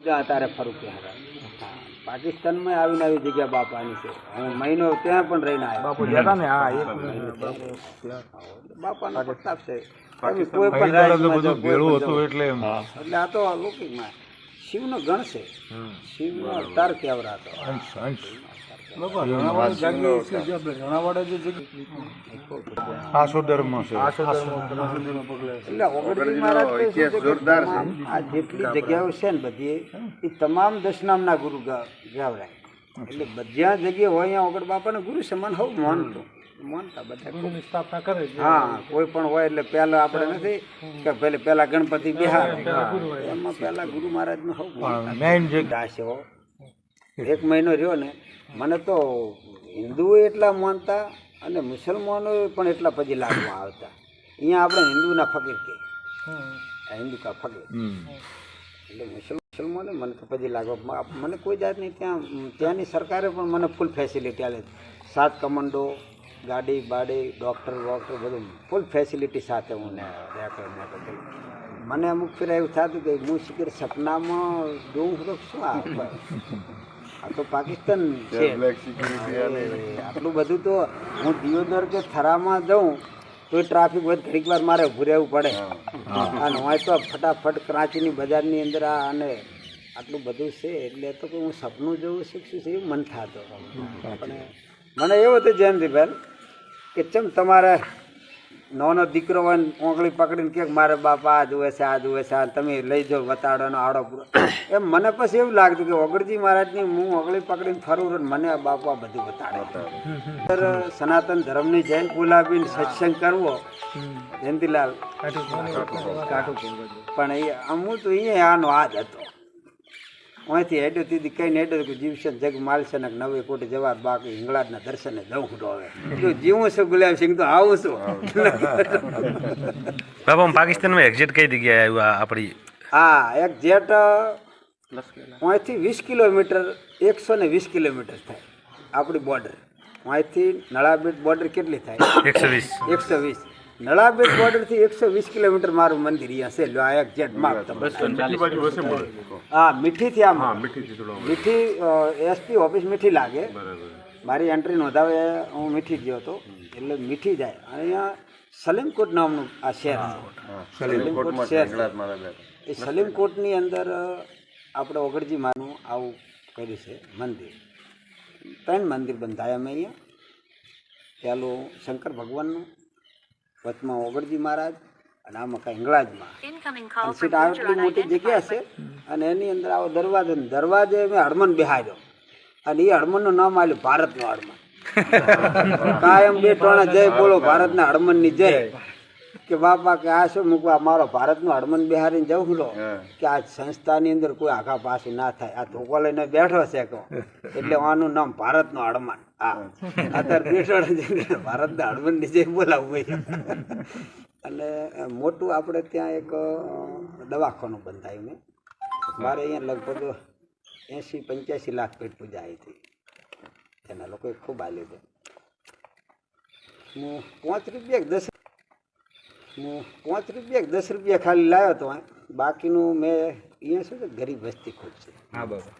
ત્યાં તારે ફરું ત્યાં. પાકિસ્તાનમાં આવીને આવી જગ્યા બાપાની છે. હું મહિનો ત્યાં પણ રહીને આવ્યો. બાપુ જતા ને? હા બાપાનો પ્રતાપ છે. કોઈ પણ ભેળું હતું. એટલે એટલે આ તો લૌકિકમાં શિવનો ગણ છે. શિવનો અવતાર કેવરાતો છે છે. જેટલી જગ્યાઓ છે ને બધી એ તમામ દશનામના ગુરુ ગાવરાય એટલે બધા જગ્યાએ હોય અહીંયા ઓગણ બાપાને ગુરુ સમાન હોવ માનતું. માનતા બધા હા કોઈ પણ હોય એટલે પહેલા આપણે નથી કે પેલે પેલા ગણપતિ બિહાર. એમાં પહેલા ગુરુ મહારાજનું હોવ. મેઇન જે દાસ્યો એક મહિનો રહ્યો ને મને તો હિન્દુઓ એટલા માનતા અને મુસલમાનો પણ એટલા પછી લાગવા આવતા. અહીંયા આપણે હિન્દુના ફકીર કે હિન્દુ કા ફકીર. એટલે મુસલ મુસલમાનો મને તો પછી લાગવા મને કોઈ જાતની ત્યાં ત્યાંની સરકારે પણ મને ફૂલ ફેસિલિટી આપે સાત કમાન્ડો ગાડી બાડી ડૉક્ટર વોક્ટર બધું ફૂલ ફેસિલિટી સાથે હું ને ને બધું. મને અમુક ફેર એવું થતું કે હું શીખર સપનામાં જોઉં તો શું આ આ તો પાકિસ્તાન છે. આટલું બધું તો હું દિયોદર કે થરામાં જાઉં તો ટ્રાફિક વધ. ઘડીક વાર મારે ઉભું રહેવું પડે. અને હોય તો ફટાફટ કરાંચીની બજારની અંદર આ અને આટલું બધું છે એટલે તો કે હું સપનું જોવું શીખશું છે એવું મન થતો. પણ મને એવું હતું જયંતિભાઈ કે ચમ તમારે નાનો દીકરો હોય ને ઓંગળી પકડીને કે મારે બાપા આ જુએ છે આ જુએ છે આ તમે લઈ જાઓ વતાડોનો આડો પૂરો. એમ મને પછી એવું લાગતું કે ઓગળજી મહારાજની હું ઓગળી પકડીને ફરું છું ને મને બાપા આ બધું વતાડે સનાતન ધર્મની જૈન ગુલાબી સત્સંગ કરવો જયંતિલાલ. પણ એ અમુ તો અહીંયા આનો આ જ હતો. અહીંથી હેડ્યો તીધી કઈ હેડ્યો કે જીવશે જગ માલશે ને નવે કોટી જવા બાકી હિંગળાજના દર્શને જવું ખોટો આવે જો જીવું છું ગુલાબ સિંહ તો આવું છું. બાબા પાકિસ્તાનમાં એક્ઝેટ કઈ જગ્યાએ આવ્યું આ આપણી હા એક જેટ અહીંથી વીસ કિલોમીટર એકસો ને વીસ કિલોમીટર થાય આપણી બોર્ડર અહીંથી નળાબેટ બોર્ડર કેટલી થાય? એકસો વીસ. એકસો વીસ. નળાબેટ બોર્ડરથી એકસો વીસ કિલોમીટર મારું મંદિર અહીંયા છે. લાયક આ જેટ માપ હા મીઠીથી આમ મીઠી એસપી ઓફિસ મીઠી લાગે. મારી એન્ટ્રી નોંધાવે હું મીઠી ગયો હતો. એટલે મીઠી જાય. અને અહીંયા સલીમકોટ નામનું આ શહેર છે. સલીમકોટ શહેર એ સલીમકોટની અંદર આપણે ઓગળજી માનું આવું કર્યું છે મંદિર. ત્રણ મંદિર બંધાયા અમે અહીંયા. પહેલું શંકર ભગવાનનું વચમાં ઓગળજી મહારાજ અને આમાં કાંઈ ઇંગળાજમાં સીટ આટલી મોટી જગ્યા છે અને એની અંદર આવો દરવાજો દરવાજે મેં હડમન બિહાર્યો અને એ હડમનનું નામ આવ્યું ભારતનું હડમન કાયમ બે ટોણા જય બોલો ભારતના હડમનની જય. કે બાપા કે આ શું મૂકવા મારો ભારતનું હડમન બિહારીને જવું લો. કે આ સંસ્થાની અંદર કોઈ આખા પાછું ના થાય. આ ધોકો લઈને બેઠો છે કહો એટલે આનું નામ ભારતનું હડમન અત્યારે નથી ભારતના હડમનની જે બોલાવું અને મોટું આપણે ત્યાં એક દવાખાનું બંધાયું મેં. મારે અહીંયા લગભગ એંસી પંચ્યાસી લાખ પેટ પૂજા આવી હતી. એના લોકોએ ખૂબ આલી હતી હું પાંચ રૂપિયા દસ હું પાંચ રૂપિયા દસ રૂપિયા ખાલી લાવ્યો હતો બાકીનું મેં અહીંયા શું છે ગરીબ વસ્તી ખૂબ છે. હા બાબા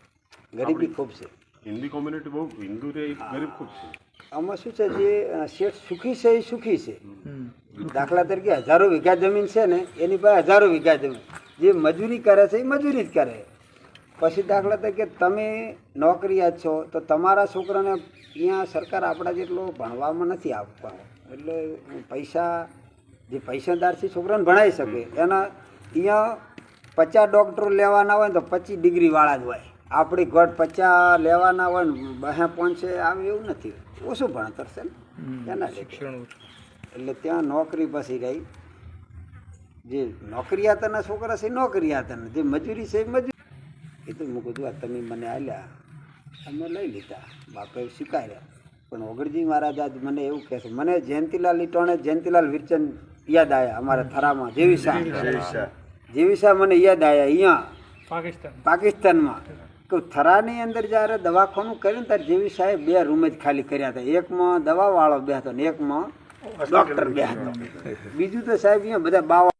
ગરીબી ખૂબ છે. હિન્દી કોમ્યુનિટી બહુ હિન્દુ રે ગરીબ ખૂબ છે. આમાં શું છે જે શેઠ સુખી છે એ સુખી છે. દાખલા તરીકે હજારો વીઘા જમીન છે ને એની પાસે હજારો વીઘા જમીન. જે મજૂરી કરે છે એ મજૂરી જ કરે. પછી દાખલા તરીકે તમે નોકરીયાત છો તો તમારા છોકરાને અહીંયા સરકાર આપણા જેટલો ભણવામાં નથી આપવા એટલે પૈસા જે પૈસાદાર છે છોકરાને ભણાવી શકે. એના અહીંયા પચાસ ડૉક્ટરો લેવાના હોય તો પચીસ ડિગ્રીવાળા જ હોય. આપણી ઘટ પચાસ લેવાના હોય ને બહે પહોંચે આવે એવું નથી. ઓછું ભણતર છે ને. એના શિક્ષણ એટલે ત્યાં નોકરી પછી રહી. જે નોકરિયાતના છોકરા છે નોકરી નોકરિયાતના જે મજૂરી છે એ મજૂરી. એ તો હું કીધું આ તમે મને આલ્યા. અમે લઈ લીધા. બાપે સ્વીકાર્યા. પણ ઓગળજી મહારાજ આજ મને એવું કહે છે મને જયંતિલાલ ઇટોણે જયંતિલાલ વિરચંદ યાદ આવ્યા અમારા થરામાં જેવી શાહ જેવી શાહ મને યાદ આવ્યા અહીંયા. પાકિસ્તાનમાં. કે થરાની અંદર જ્યારે દવાખાનું કર્યું ત્યારે જેવી સાહેબ બે રૂમ જ ખાલી કર્યા હતા. એકમાં દવાવાળો બે હતો ને એકમાં ડૉક્ટર બે હતો. બીજું તો સાહેબ અહીંયા બધા બાવા